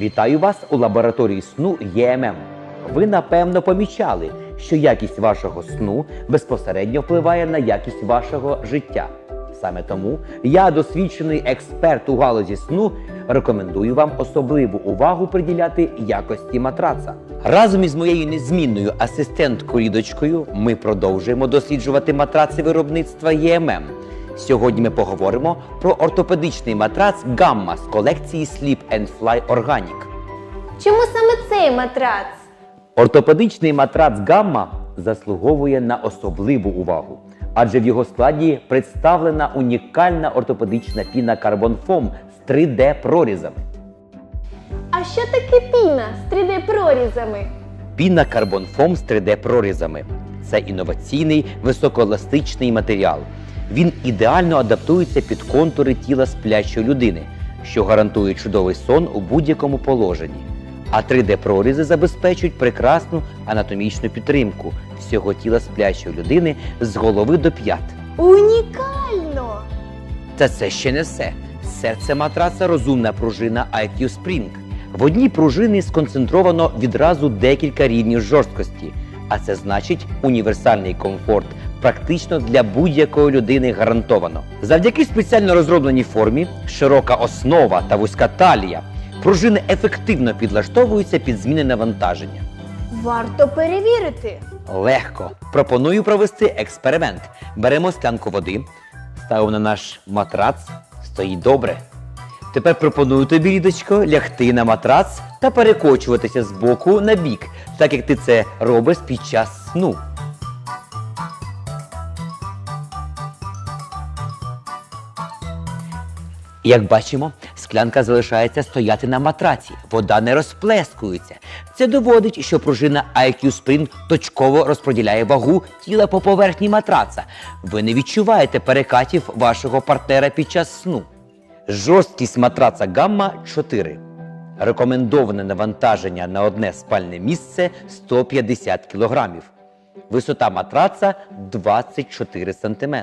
Вітаю вас у лабораторії сну ЄММ. Ви напевно помічали, що якість вашого сну безпосередньо впливає на якість вашого життя. Саме тому я, досвідчений експерт у галузі сну, рекомендую вам особливу увагу приділяти якості матраца. Разом із моєю незмінною асистенткою Лідочкою ми продовжуємо досліджувати матраци виробництва ЄММ. Сьогодні ми поговоримо про ортопедичний матрац Гамма з колекції Sleep and Fly Organic. Чому саме цей матрац? Ортопедичний матрац Гамма заслуговує на особливу увагу, адже в його складі представлена унікальна ортопедична піна Foam з 3D прорізами. А що таке піна з 3D-прорізами? Піна Foam з 3D прорізами. Це інноваційний високоеластичний матеріал. Він ідеально адаптується під контури тіла сплячої людини, що гарантує чудовий сон у будь-якому положенні. А 3D-прорізи забезпечують прекрасну анатомічну підтримку всього тіла сплячої людини з голови до п'ят. Унікально! Та це ще не все. Серце матраца розумна пружина IQ Spring. В одній пружині сконцентровано відразу декілька рівнів жорсткості, а це значить універсальний комфорт практично для будь-якої людини гарантовано. Завдяки спеціально розробленій формі, широка основа та вузька талія, пружини ефективно підлаштовуються під зміни навантаження. Варто перевірити. Легко. Пропоную провести експеримент. Беремо склянку води, ставимо на наш матрац, стоїть добре. Тепер пропоную тобі, Лідочко, лягти на матрац та перекочуватися з боку на бік, так як ти це робиш під час сну. Як бачимо, склянка залишається стояти на матраці, вода не розплескується. Це доводить, що пружина IQ Spring точково розподіляє вагу тіла по поверхні матраца. Ви не відчуваєте перекатів вашого партнера під час сну. Жорсткість матраца гамма 4. Рекомендоване навантаження на одне спальне місце 150 кг. Висота матраца 24 см.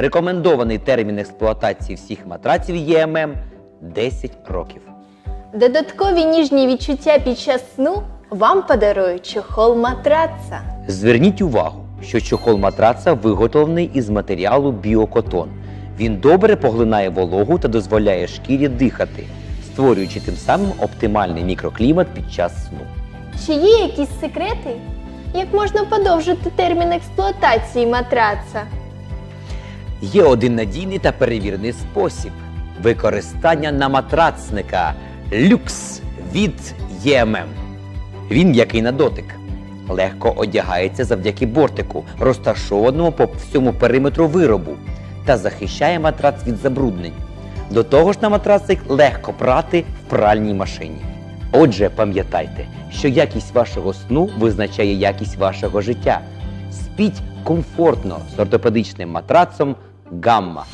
Рекомендований термін експлуатації всіх матраців ЄММ 10 років. Додаткові ніжні відчуття під час сну вам подарує чохол матраца. Зверніть увагу, що чохол матраца виготовлений із матеріалу біокотон. Він добре поглинає вологу та дозволяє шкірі дихати, створюючи тим самим оптимальний мікроклімат під час сну. Чи є якісь секрети? Як можна подовжити термін експлуатації матраца? Є один надійний та перевірений спосіб використання наматрацника люкс від ЄММ. Він м'який на дотик. Легко одягається завдяки бортику, розташованому по всьому периметру виробу, та захищає матрац від забруднень. До того ж, на матрацик легко прати в пральній машині. Отже, пам'ятайте, що якість вашого сну визначає якість вашого життя. Спіть комфортно з ортопедичним матрацом Гамма.